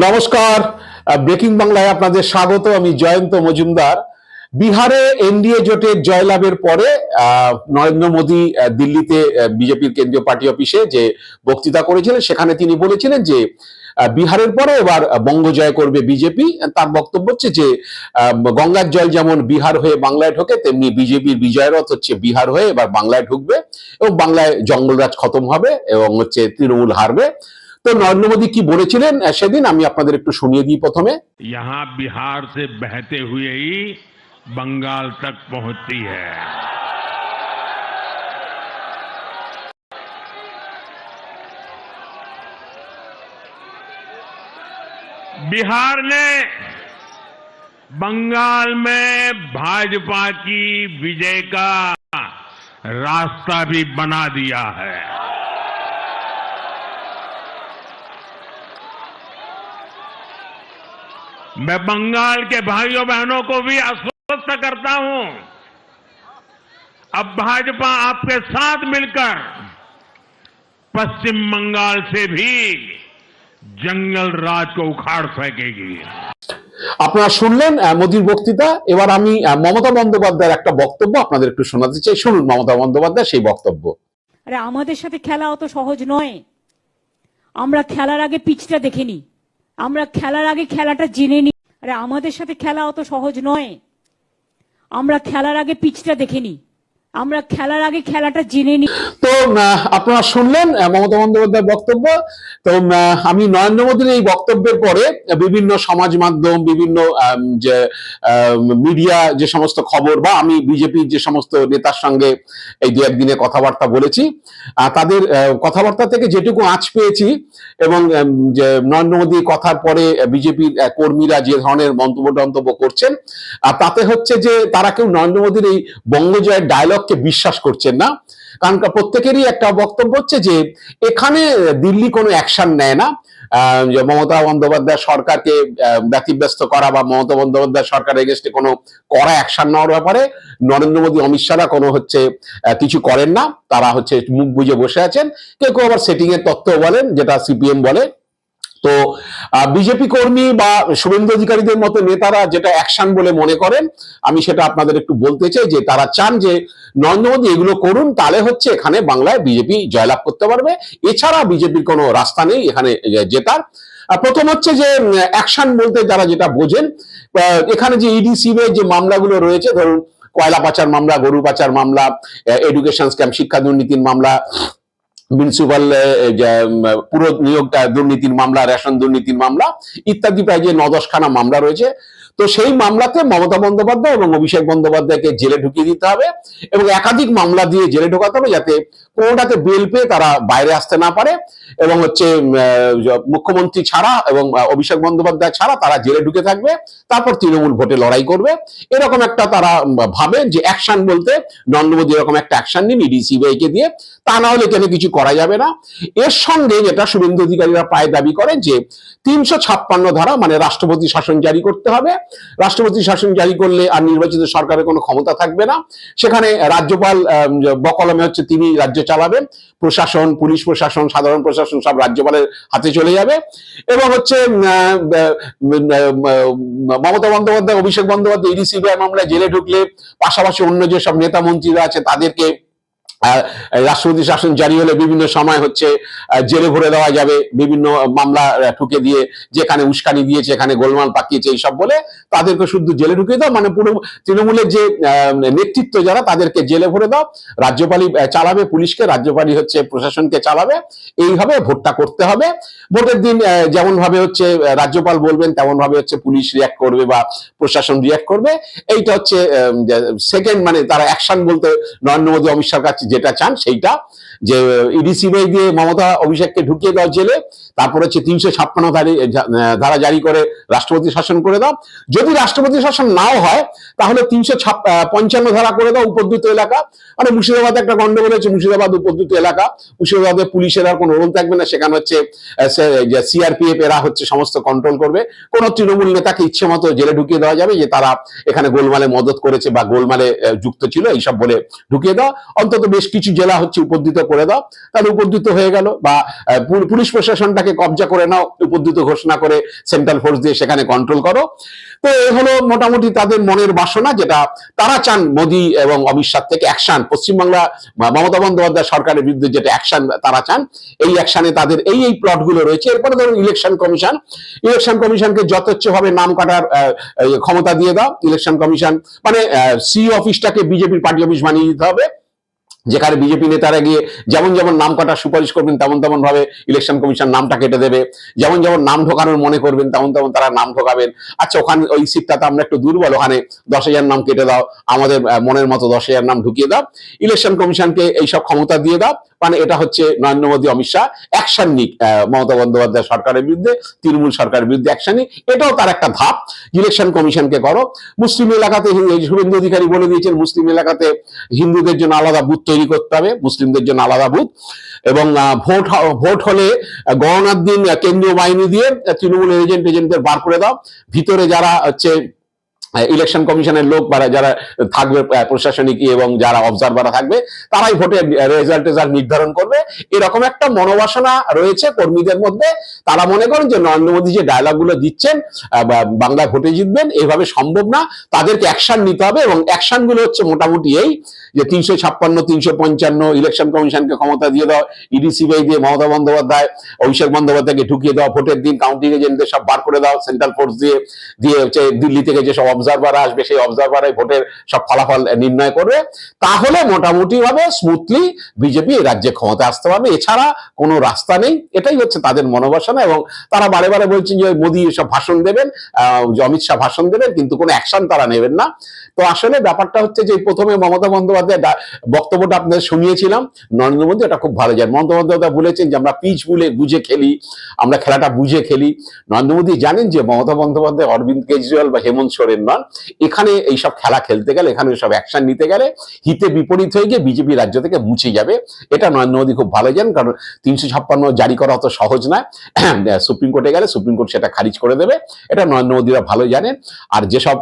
নমস্কার। ব্রেকিং বাংলায় আপনাদের স্বাগত, আমি জয়ন্ত মজুমদার। বিহারে এনডিএ জোটের জয়লাভের পরে নরেন্দ্র মোদী দিল্লিতে বিজেপির কেন্দ্রীয় পার্টি অফিসে যে বক্তৃতা করেছিলেন, সেখানে তিনি বলেছিলেন যে বিহারের পরে এবার বঙ্গ জয় করবে বিজেপি। তার বক্তব্য হচ্ছে যে গঙ্গার জল যেমন বিহার হয়ে বাংলায় ঢোকে, তেমনি বিজেপির বিজয়রথ হচ্ছে বিহার হয়ে এবার বাংলায় ঢুকবে এবং বাংলায় জঙ্গলরাজ খতম হবে এবং হচ্ছে তৃণমূল হারবে। তো নরেন্দ্র মোদী কি বলেছিলেন আহ, সেদিন আমি আপনাদের একটু শুনিয়ে দিই প্রথমে यहाँ बिहार से बहते हुए ही बंगाल तक पहुंचती है बिहार ने बंगाल में भाजपा की विजय का रास्ता भी बना दिया है मैं बंगाल के भाइयों बहनों को भी आश्वस्त करता हूं अब भाजपा आपके साथ मिलकर पश्चिम बंगाल से भी जंगल राज को उखाड़ फेंकेगी আপনারা শুনলেন আহ, মোদীর বক্তৃতা এবার আমি আহ, মমতা বন্দ্যোপাধ্যায়ের একটা বক্তব্য আপনাদের একটু শোনাতে চাই শুনুন মমতা বন্দ্যোপাধ্যায় সেই বক্তব্য আরে আমাদের সাথে খেলা অত সহজ নয় আমরা খেলার আগে পিচটা দেখে নিই আমরা খেলার আগে খেলাটা জেনে নিই আরে আমাদের সাথে খেলা অত সহজ নয়। আমরা খেলার আগে পিচটা দেখে নিই আমরা খেলার আগে খেলাটা জেনে নিই তো আপনারা শুনলেন মমতা বন্দ্যোপাধ্যায়ের বক্তব্য। তো আমি নরেন্দ্র মোদীর এই বক্তব্যের পরে বিভিন্ন সমাজ মাধ্যম, বিভিন্ন যে মিডিয়া যে সমস্ত খবর বা আমি বিজেপির যে সমস্ত নেতার সঙ্গে এই দু একদিনে কথাবার্তা বলেছি তাদের কথাবার্তা থেকে যেটুকু আঁচ পেয়েছি এবং যে নরেন্দ্র মোদী কথার পরে বিজেপির কর্মীরা যে ধরনের মন্তব্য টন্তব্য করছেন তাতে হচ্ছে যে তারা কেউ নরেন্দ্র মোদীর এই বঙ্গজয়ের ডায়লগকে বিশ্বাস করছেন না। কারণ প্রত্যেকেরই একটা বক্তব্য হচ্ছে যে, এখানে দিল্লি কোনো অ্যাকশন নেয় না। মমতা বন্দ্যোপাধ্যায় সরকারকে ব্যতিব্যস্ত করা বা মমতা বন্দ্যোপাধ্যায় সরকার এগেস্টে কোনো করা অ্যাকশন নেওয়ার ব্যাপারে নরেন্দ্র মোদী, অমিত শাহরা কোনো হচ্ছে কিছু করেন না। তারা হচ্ছে মুখ বুজে বসে আছেন। কেউ কেউ আবার সেটিং এর তত্ত্ব বলেন, যেটা সিপিএম বলে। তো বিজেপি কর্মী বা শুভেন্দু অধিকারীদের মতো নেতারা যেটা অ্যাকশন বলে মনে করেন, আমি সেটা আপনাদের একটু বলতে চাই যে তারা চান যে নরেন্দ্র মোদী এগুলো করুন, তাহলে হচ্ছে এখানে বাংলায় বিজেপি জয়লাভ করতে পারবে। এছাড়া বিজেপির কোনো রাস্তা নেই এখানে জেতার। প্রথম হচ্ছে যে অ্যাকশন বলতে যারা যেটা বোঝেন এখানে যে ইডি সিবের যে মামলাগুলো রয়েছে, ধরুন কয়লা পাচার মামলা, গরু পাচার মামলা এডুকেশন স্ক্যাম শিক্ষা দুর্নীতির মামলা মিউনিসিপাল পুরো নিয়োগ দুর্নীতির মামলা, রেশন দুর্নীতির মামলা, ইত্যাদি প্রায় যে ন দশখানা মামলা রয়েছে। তো সেই মামলাতে মমতা বন্দ্যোপাধ্যায় এবং অভিষেক বন্দ্যোপাধ্যায়কে জেলে ঢুকিয়ে দিতে হবে এবং একাধিক মামলা দিয়ে জেলে ঢোকাতে হবে যাতে কোনোটাতে বেল পেয়ে তারা বাইরে আসতে না পারে এবং হচ্ছে মুখ্যমন্ত্রী ছাড়া এবং অভিষেক বন্দ্যোপাধ্যায় ছাড়া তারা জেলে ঢুকে থাকবে, তারপর তৃণমূল ভোটে লড়াই করবে। এরকম একটা তারা ভাবেন যে অ্যাকশন বলতে নরেন্দ্র এরকম একটা অ্যাকশন নিন ইডি, সিবিআই কে দিয়ে, তা না হলে এখানে কিছু করা যাবে না। এর সঙ্গে যেটা শুভেন্দু অধিকারীরা প্রায় দাবি করেন যে তিনশো ছাপ্পান্ন ধারা মানে রাষ্ট্রপতি শাসন জারি করতে হবে। রাষ্ট্রপতি শাসন জারি করলে আর নির্বাচিত সরকারের কোনো ক্ষমতা থাকবে না। সেখানে রাজ্যপাল বকলমে হচ্ছে তিনি রাজ্য চালাবেন প্রশাসন, পুলিশ প্রশাসন, সাধারণ প্রশাসন সব রাজ্যপালের হাতে চলে যাবে। এবং হচ্ছে মমতা বন্দ্যোপাধ্যায়, অভিষেক বন্দ্যোপাধ্যায় ইডি সিবিআই মামলায় জেলে ঢুকলে, পাশাপাশি অন্য যেসব নেতা মন্ত্রীরা আছে, তাদেরকে রাষ্ট্রপতি শাসন জারি হলে বিভিন্ন সময় হচ্ছে জেলে ভরে দেওয়া যাবে, বিভিন্ন মামলা ঠুকে দিয়ে, যেখানে উস্কানি দিয়েছে, এখানে গোলমাল পাকিয়েছে, এইসব বলে তাদেরকে শুধু জেলে ঢুকিয়ে দাও মানে পুরো তৃণমূলের যে নেতৃত্ব যারা, তাদেরকে জেলে ভরে দাও, রাজ্যপালই চালাবে, পুলিশকে, রাজ্যপালই হচ্ছে প্রশাসনকে চালাবে, এইভাবে ভোটটা করতে হবে। ভোটের দিন যেমন ভাবে হচ্ছে রাজ্যপাল বলবেন তেমন ভাবে হচ্ছে পুলিশ রিয়াক্ট করবে বা প্রশাসন রিয়াক্ট করবে। এইটা হচ্ছে সেকেন্ড মানে তারা অ্যাকশন বলতে নরেন্দ্র মোদী, অমিত শাহ কাছে যেটা চান সেইটা যে ইডি সিবিআই দিয়ে মমতা অভিষেককে ঢুকিয়ে দাও জেলে, তারপর হচ্ছে তিনশো ছাপ্পান্ন ধারা জারি করে রাষ্ট্রপতি শাসন করে দাও। যদি রাষ্ট্রপতি শাসন নাও হয়, তাহলে তিনশো পঞ্চান্ন ধারা করে দাও উপদ্রুত এলাকা। মানে মুর্শিদাবাদে একটা গন্ডগোল হচ্ছে মুর্শিদাবাদ উপদ্রুত এলাকা। মুর্শিদাবাদে পুলিশের আর কোনো রোল থাকবে না, সেখানে হচ্ছে সিআরপিএফ এরা হচ্ছে সমস্ত কন্ট্রোল করবে। কোন তৃণমূল নেতাকে ইচ্ছে মতো জেলে ঢুকিয়ে দেওয়া যাবে, যে তারা এখানে গোলমালে মদত করেছে বা গোলমালে যুক্ত ছিল, এইসব বলে ঢুকিয়ে দেওয়া অন্তত বেশ কিছু জেলা হচ্ছে উপদ্রুত করে দাও। তাহলে উপদ্রুত হয়ে গেল বা পুলিশ প্রশাসনটাকে কবজা করে নাও, উপদ্রুত ঘোষণা করে সেন্ট্রাল ফোর্স দিয়ে সেখানে কন্ট্রোল করো। তো এই হলো মোটামুটি তাদের মনের বাসনা যেটা তারা চান মোদী এবং অমিত শাহ থেকে অ্যাকশন পশ্চিমবাংলা মমতা বন্দ্যোপাধ্যায় সরকারের বিরুদ্ধে যেটা অ্যাকশন তারা চান, এই অ্যাকশনে তাদের এই এই প্লটগুলো রয়েছে। এরপরে ধরুন ইলেকশন কমিশন ইলেকশন কমিশনকে যথেচ্ছভাবে নাম কাটার ক্ষমতা দিয়ে দাও। ইলেকশন কমিশন মানে সি অফিসটাকে বিজেপির পার্টি অফিস বানিয়ে দিতে হবে। যেখানে বিজেপি নেতারা গিয়ে যেমন যেমন নাম কাটার সুপারিশ করবেন, তেমন তেমন ভাবে ইলেকশন কমিশন নামটা কেটে দেবে। যেমন যেমন নাম ঢোকানোর মনে করবেন, তেমন তেমন তারা নাম ঢোকাবেন। আচ্ছা ওখানে ওই সিটটাতে আমরা একটু দুর্বল, ওখানে দশ হাজার নাম কেটে দাও, আমাদের মনের মতো দশ হাজার নাম ঢুকিয়ে দাও। ইলেকশন কমিশনকে এইসব ক্ষমতা দিয়ে দাও। মানে এটা হচ্ছে নরেন্দ্র মোদী, অমিত শাহ অ্যাকশন নিক মমতা বন্দ্যোপাধ্যায় সরকারের বিরুদ্ধে, তৃণমূল সরকারের বিরুদ্ধে অ্যাকশন নিক। এটাও তার একটা ধাপ। ইলেকশন কমিশনকে করো। মুসলিম এলাকাতে শুভেন্দু অধিকারী বলে দিয়েছেন, মুসলিম এলাকাতে হিন্দুদের জন্য আলাদা বুথ তৈরি করতে হবে। মুসলিমদের জন্য আলাদা বুথ এবং ভোট ভোট হলে গণনার দিন কেন্দ্রীয় বাহিনী দিয়ে তৃণমূল এজেন্ট এজেন্টদের বার করে দাও। ভিতরে যারা হচ্ছে ইলেকশন কমিশনের লোক বা যারা থাকবে প্রশাসনিক এবং যারা অবজারভার থাকবে তারাই ভোটে রেজাল্ট রেজাল্ট নির্ধারণ করবে। এরকম একটা মনোবাসনা রয়েছে কর্মীদের মধ্যে। তারা মনে করেন যে নরেন্দ্র মোদী যে ডায়লগগুলো দিচ্ছেন আহ, বা বাংলায় ভোটে জিতবেন এইভাবে সম্ভব না। তাদেরকে অ্যাকশন নিতে হবে এবং অ্যাকশনগুলো হচ্ছে মোটামুটি এই যে তিনশো ছাপ্পান্ন তিনশো পঞ্চান্ন ইলেকশন কমিশনকে ক্ষমতা দিয়ে দাও ইডি সিবিআই দিয়ে মমতা বন্দ্যোপাধ্যায় অভিষেক বন্দ্যোপাধ্যায়কে ঢুকিয়ে দেওয়া ভোটের দিন কাউন্টিং এজেন্টদের সব বার করে দাও সেন্ট্রাল ফোর্স দিয়ে দিয়ে হচ্ছে দিল্লি থেকে যেসব অবজারভার আসবে, সেই অবজারভারাই ভোটের সব ফলাফল নির্ণয় করবে। তাহলে মোটামুটি ভাবে স্মুথলি বিজেপি এই রাজ্যে ক্ষমতা আসতে পারবে। এছাড়া কোনো রাস্তা নেই। এটাই হচ্ছে তাদের মনোবাসনা এবং তারা বারে বারে বলছেন যে মোদী সব ভাষণ দেবেন অমিত শাহ ভাষণ দেবেন, কিন্তু কোনো অ্যাকশন তারা নেবেন না। তো আসলে ব্যাপারটা হচ্ছে যে প্রথমে মমতা বন্দ্যোপাধ্যায় বক্তব্যটা আপনাদের শুনিয়েছিলাম। নরেন্দ্র মোদী এটা খুব ভালো যায় মমতা বন্দ্যোপাধ্যায় বলেছেন যে, আমরা পিচ বুলে বুঝে খেলি, আমরা খেলাটা বুঝে খেলি। নরেন্দ্র মোদী জানেন যে মমতা বন্দ্যোপাধ্যায়, অরবিন্দ কেজরিওয়াল বা হেমন্ত সোরেন নন এখানে এইসব খেলা খেলতে গেলে, এখানে সব অ্যাকশন নিতে গেলে হিতে বিপরীত হয়ে গিয়ে বিজেপি রাজ্য থেকে মুছে যাবে। এটা নরেন্দ্র মোদী খুব ভালো জানেন, কারণ তিনশো ছাপ্পান্ন জারি করা অত সহজ নয়। সুপ্রিম কোর্টে গেলে সুপ্রিম কোর্ট সেটা খারিজ করে দেবে। এটা নরেন্দ্র মোদীরা ভালো জানেন। আর যেসব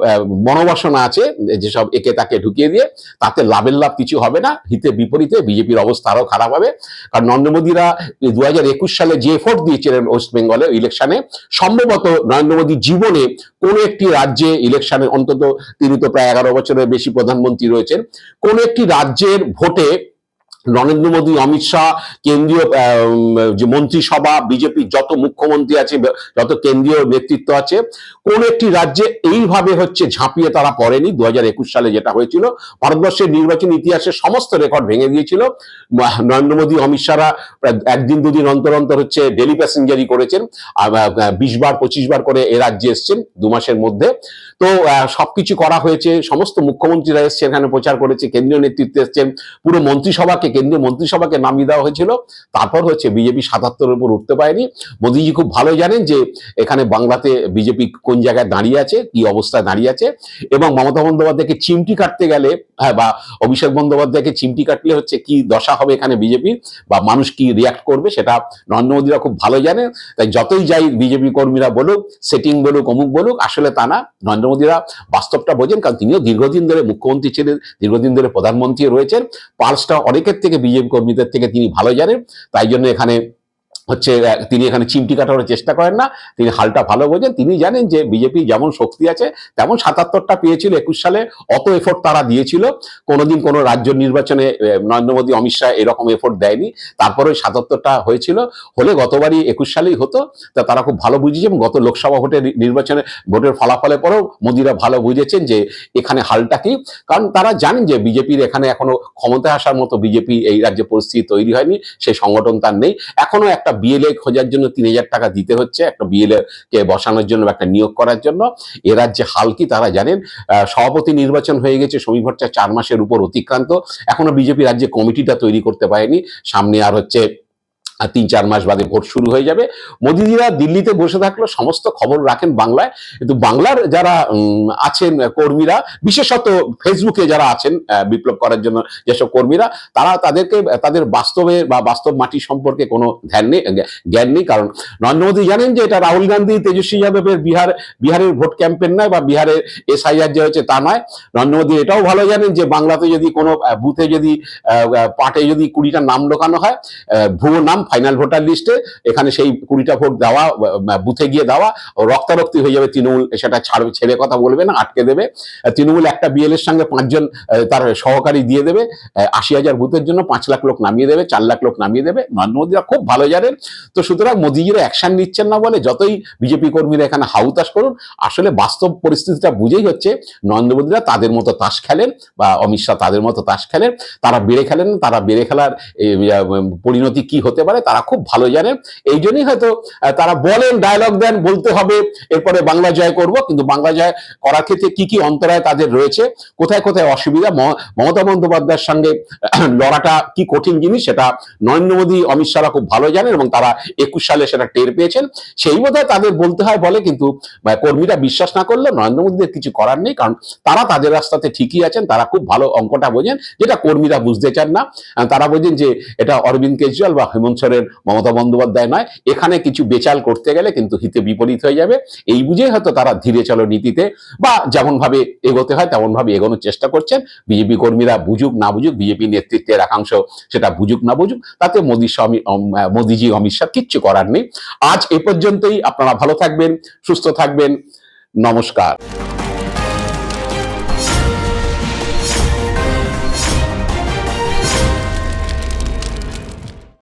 মনোবাসনা আছে, যেসব একে তাকে ঢুকিয়ে দিয়ে, তাতে লাভের লাভ কিছু হবে না। হিতে বিপরীতে বিজেপির অবস্থা আরও খারাপ হবে। কারণ নরেন্দ্র মোদীরা দু সালে যে এফোর্ট দিয়েছিলেন ওয়েস্ট বেঙ্গলে ইলেকশনে সম্ভবত নরেন্দ্র মোদী জীবনে কোন একটি রাজ্যে ইলেকশনে অন্তত তিনি তো প্রায় এগারো বছরের বেশি প্রধানমন্ত্রী রয়েছেন, কোন একটি রাজ্যের ভোটে নরেন্দ্র মোদী, অমিত শাহ, কেন্দ্রীয় যে মন্ত্রিসভা বিজেপির যত মুখ্যমন্ত্রী আছে, যত কেন্দ্রীয় নেতৃত্ব আছে, কোন একটি রাজ্যে এইভাবে হচ্ছে ঝাঁপিয়ে তারা পড়েনি। দু হাজার একুশ সালে যেটা হয়েছিল, ভারতবর্ষের নির্বাচন ইতিহাসে সমস্ত রেকর্ড ভেঙে দিয়েছিল। নরেন্দ্র মোদী, অমিত শাহরা একদিন, দুদিন অন্তর অন্তর হচ্ছে ডেলি প্যাসেঞ্জারি করেছেন। বিশ বার, পঁচিশ বার করে এ রাজ্যে এসছেন, দু মাসের মধ্যে। তো সবকিছু করা হয়েছে, সমস্ত মুখ্যমন্ত্রীরা এসছে এখানে প্রচার করেছে, কেন্দ্রীয় নেতৃত্বে এসছেন, পুরো মন্ত্রিসভাকে কেন্দ্রীয় মন্ত্রিসভাকে নামিয়ে দেওয়া হয়েছিল। তারপর হচ্ছে বিজেপি সাতাত্তরের উপর উঠতে পারেনি। মোদীজি খুব ভালো জানেন যে এখানে বাংলাতে বিজেপি কোন জায়গায় দাঁড়িয়ে আছে, কি অবস্থায় দাঁড়িয়ে আছে এবং মমতা বন্দ্যোপাধ্যায়কে চিমটি কাটতে গেলে হ্যাঁ বা অভিষেক বন্দ্যোপাধ্যায়কে চিমটি কাটলে হচ্ছে কি দশা হবে এখানে বিজেপির বা মানুষ কি রিয়াক্ট করবে সেটা নরেন্দ্র মোদীরা খুব ভালো জানে তাই যতই যাই বিজেপি কর্মীরা বলুক সেটিং বলুক, অমুক বলুক, আসলে তা না। নরেন্দ্র মোদীরা বাস্তবটা বোঝেন, কারণ তিনিও দীর্ঘদিন ধরে মুখ্যমন্ত্রী ছিলেন, দীর্ঘদিন ধরে প্রধানমন্ত্রী রয়েছেন। পালসটা অনেকের থেকে বিজেপি কর্মীদের থেকে তিনি ভালো জানেন তাই জন্য এখানে হচ্ছে তিনি এখানে চিমটি কাটানোর চেষ্টা করেন না। তিনি হালটা ভালো বোঝেন। তিনি জানেন যে বিজেপি যেমন শক্তি আছে, তেমন সাতাত্তরটা পেয়েছিল একুশ সালে। অত এফোর্ট তারা দিয়েছিল। কোনোদিন কোনো রাজ্য নির্বাচনে নরেন্দ্র মোদী, অমিত শাহ এরকম এফোর্ট দেয়নি। তারপরে সাতাত্তরটা হয়েছিল। হলে গতবারই একুশ সালেই হতো। তা তারা খুব ভালো বুঝেছে এবং গত লোকসভা ভোটের নির্বাচনে ভোটের ফলাফলের পরেও মোদীরা ভালো বুঝেছেন যে এখানে হালটা কি। কারণ তারা জানেন যে বিজেপির এখানে এখনও ক্ষমতায় আসার মতো বিজেপি এই রাজ্যে পরিস্থিতি তৈরি হয়নি। সেই সংগঠন তার নেই। এখনও একটা বিএলএ খোঁজার জন্য তিন হাজার টাকা দিতে হচ্ছে, একটা বিএলএ কে বসানোর জন্য বা একটা নিয়োগ করার জন্য। এ রাজ্যে হাল কি তারা জানেন? সভাপতি নির্বাচন হয়ে গেছে সমী ভট্টাচার্য চার মাসের উপর অতিক্রান্ত। এখনও বিজেপি রাজ্যে কমিটিটা তৈরি করতে পারেনি। সামনে আর হচ্ছে আর তিন চার মাস বাদে ভোট শুরু হয়ে যাবে। মোদিজিরা দিল্লিতে বসে থাকল, সমস্ত খবর রাখেন বাংলায়। কিন্তু বাংলার যারা আছেন কর্মীরা, বিশেষত ফেসবুকে যারা আছেন বিপ্লব করার জন্য যেসব কর্মীরা, তারা তাদেরকে, তাদের বাস্তবে বা বাস্তব মাটি সম্পর্কে কোনো ধ্যান নেই জ্ঞান নেই। কারণ নরেন্দ্র মোদী জানেন যে এটা রাহুল গান্ধী, তেজস্বী যাদবের বিহার, বিহারের ভোট ক্যাম্পেন নয় বা বিহারের এসআইআর যে হয়েছে তা নয়। নরেন্দ্র মোদী এটাও ভালো জানেন যে বাংলাতে যদি কোনো বুথে যদি পাটে যদি কুড়িটা নাম ঢোকানো হয় ভুয়ো নাম ফাইনাল ভোটার লিস্টে এখানে সেই কুড়িটা ভোট দেওয়া বুথে গিয়ে দেওয়া, রক্তারক্তি হয়ে যাবে তৃণমূল, সেটা ছাড়বে, ছেড়ে কথা বলবে না, আটকে দেবে। তৃণমূল একটা বিএল এর সঙ্গে পাঁচজন তার সহকারী দিয়ে দেবে। আশি হাজার বুথের জন্য পাঁচ লাখ লোক নামিয়ে দেবে, চার লাখ লোক নামিয়ে দেবে। মোদীরা খুব ভালো জানেন। তো সুতরাং মোদীজিরা অ্যাকশন নিচ্ছেন না বলে যতই বিজেপি কর্মীরা এখানে হাউতাস করুন, আসলে বাস্তব পরিস্থিতিটা বুঝেই হচ্ছে, নরেন্দ্র মোদীরা তাদের মতো তাস খেলেন বা অমিত শাহ তাদের মতো তাস খেলেন। তারা বেড়ে খেলেন, তারা বেড়ে খেলার পরিণতি কি হতে পারে তারা খুব ভালো জানেন এই জন্যই হয়তো তারা বলেন ডায়লগ দেন, বলতে হবে, এরপরে বাংলা জয় করব। কিন্তু বাংলা জয় করার ক্ষেত্রে কি কি অন্তরায় তাদের রয়েছে, কোথায় কোথায় অসুবিধা? মমতা বন্দ্যোপাধ্যায়ের সঙ্গে, লড়াটা কি কঠিন জিনিস সেটা নরেন্দ্র মোদী, অমিত শাহরা খুব ভালো জানেন এবং তারা একুশ সালে সেটা টের পেয়েছেন। সেই বোধহয় তাদের বলতে হয়, বলে কিন্তু কর্মীরা বিশ্বাস না করলে নরেন্দ্র মোদীদের কিছু করার নেই, কারণ তারা তাদের রাস্তাতে ঠিকই আছেন, তারা খুব ভালো অঙ্কটা বোঝেন, যেটা কর্মীরা বুঝতে চান না। তারা বোঝেন যে, এটা অরবিন্দ কেজরিওয়াল বা হেমন্ত সোরেন মমতা বন্দ্যোপাধ্যায় নয়, এখানে কিছু বেচাল করতে গেলে কিন্তু হিতে বিপরীত হয়ে যাবে। এই বুঝেই হয়তো তারা ধীরে চলো নীতিতে বা যেমন ভাবে এগোতে হয় তেমন ভাবে এগোনোর চেষ্টা করছেন। বিজেপি কর্মীরা বুঝুক না বুঝুক, বিজেপি নেতৃত্বের একাংশ সেটা বুঝুক না বুঝুক, তাতে মোদী স্বামী মোদিজি, অমিত শাহ কিচ্ছু করার নেই। আজ এ পর্যন্তই, আপনারা ভালো থাকবেন, সুস্থ থাকবেন, নমস্কার।